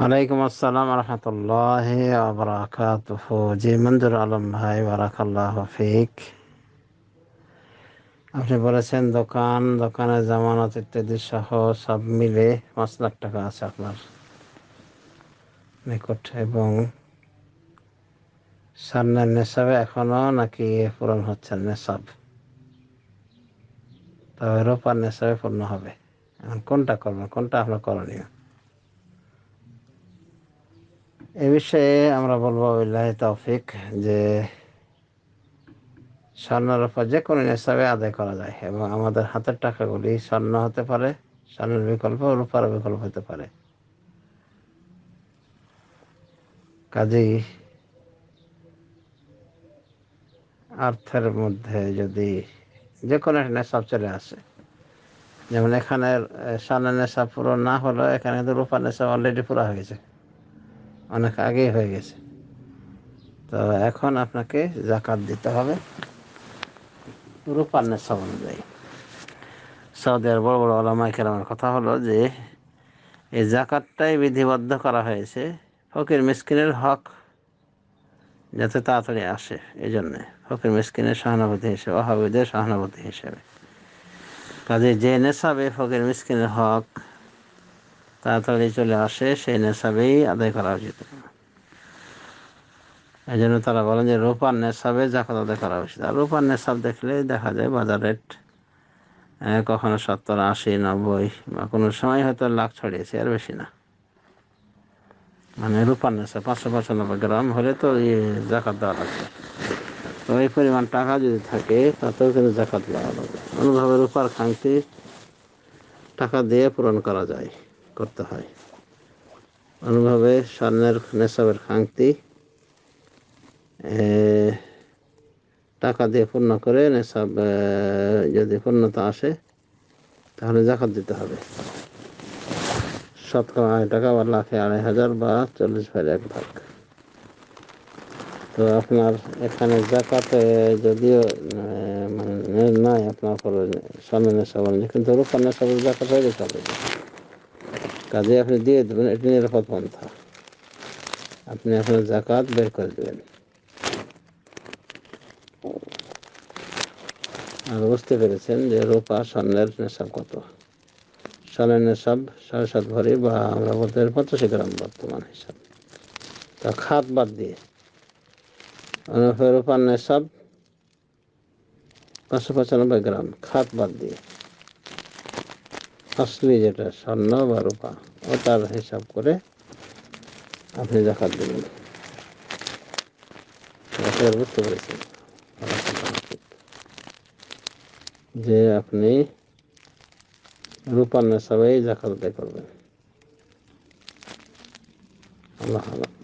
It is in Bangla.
ওয়ালাইকুম আসসালাম রহমতুল্লাহ আবরাকাতুহ জি, মঞ্জুর আলম ভাই, বারাকাল্লাহ ফিক। আপনি বলেছেন দোকান, দোকানের জামানত ইত্যাদি সহ সব মিলে পাঁচ লাখ টাকা আছে আপনার নিকট এবং সামনের নেশাবে এখনও নাকি পূরণ হচ্ছে নেশাব। তবে রোপার নেশাবে পূর্ণ হবে। এখন কোনটা করবেন? কোনটা আপনার করণীয়? এ বিষয়ে আমরা বলব বিল্লাহ তৌফিক, যে স্বর্ণের উপর যে কোনো হিসাবে আদায় করা যায় এবং আমাদের হাতের টাকাগুলি স্বর্ণ হতে পারে, স্বর্ণের বিকল্প, রূপার বিকল্প হতে পারে। কাজেই অর্থের মধ্যে যদি যে কোনো একটা নেশাব চলে আসে, যেমন এখানে স্বর্ণের নেশা পুরো না হলেও এখানে কিন্তু রূপার নেশা অলরেডি পুরো হয়ে গেছে। অনেক আগেই হয়ে গেছে। তো এখন আপনাকে জাকাত দিতে হবে রূপার নেশাব অনুযায়ী। সৌদি আর বড় বড় আলামাই কেরামের কথা হলো যে, এই জাকাতটাই বিধিবদ্ধ করা হয়েছে ফকির মিসকিনের হক যাতে তাড়াতাড়ি আসে এই জন্যে ফকির মিসকিনের সহানুভূতি হিসেবে অহাবিদের সহানুভূতি হিসেবে। কাজে যে নেশাবে ফকির মিসকিনের হক তাড়াতাড়ি চলে আসে, সেই নেশাবেই আদায় করা উচিত। এই জন্য তারা বলেন যে, রূপার নেশাবে জাকাত আদায় করা উচিত। আর রূপার নেশাব দেখলে দেখা যায় বাজার রেট কখনো সত্তর, আশি, নব্বই বা কোনো সময় হয়তো লাখ ছড়িয়েছে আর বেশি না। মানে রূপার নেশা পাঁচশো পঁচানব্বই গ্রাম হলে তো জাকাত দেওয়া লাগবে। তো এই পরিমাণ টাকা যদি থাকে, তাতেও কিন্তু জাকাত দেওয়া লাগবে। অনুভাবে রূপার খাংতি টাকা দিয়ে পূরণ করা যায়। করতে হয়। অনুভাবে স্বর্ণের নেশাবের খাংতি টাকা দিয়ে পূর্ণ করে নেশাব যদি পূর্ণতা আসে, তাহলে জাকাত দিতে হবে। শতকরা আড়াই টাকা বা লাখে আড়াই হাজার বা চল্লিশ ভাই এক ভাগ। তো আপনার এখানে জাকাতে যদিও মানে নাই, আপনার স্বর্ণের নেশাব কিন্তু রূপার নেশাবের জাকাত হয়ে গেছে কাজে আপনি দিয়ে দেবেন, এটি নিরাপদ পন্থা। আপনি আপনার জাকাত বের করে দেবেন। আর বুঝতে পেরেছেন যে রূপা স্বর্ণের নেশাব কত? স্বর্ণের নেশাব সাড়ে সাত ভরি বা আমরা বলতে পঁচাশি গ্রাম বর্তমান হিসাব। তা খাত বাদ দিয়ে। রূপার নেশাব পাঁচশো পঁচানব্বই গ্রাম, খাত বাদ দিয়ে। আসলি যেটা স্বর্ণ বা রূপা ওটার হিসাব করে আপনি জাকাত দেবেন। বুঝতে পেরেছেন যে আপনি রূপার নেশাবেই জাকাত করবেন। আল্লাহ আল্লাহ